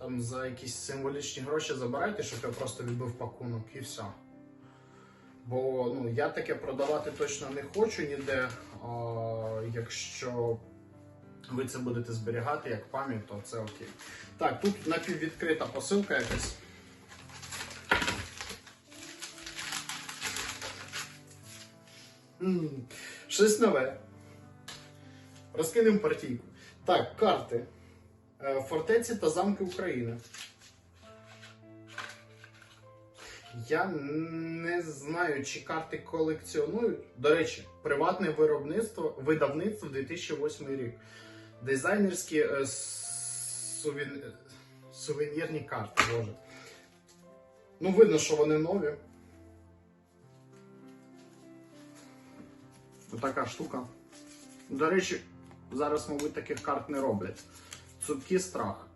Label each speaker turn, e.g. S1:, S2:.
S1: там за якісь символічні гроші забирайте, щоб я просто відбив пакунок і все. Бо ну, я таке продавати точно не хочу ніде. А, якщо ви це будете зберігати як пам'ять, то це окей. Так, тут напіввідкрита посилка якась. Щось нове. Розкинемо партійку. Так, карти. Е, Фортеці та замки України. Я не знаю, чи карти колекціонують. До речі, приватне виробництво, видавництво 2008 рік. Дизайнерські е, сувен... сувенірні карти, боже. Ну, видно, що вони нові. Така штука. До речі, зараз, мабуть, таких карт не роблять. Цупкий страх.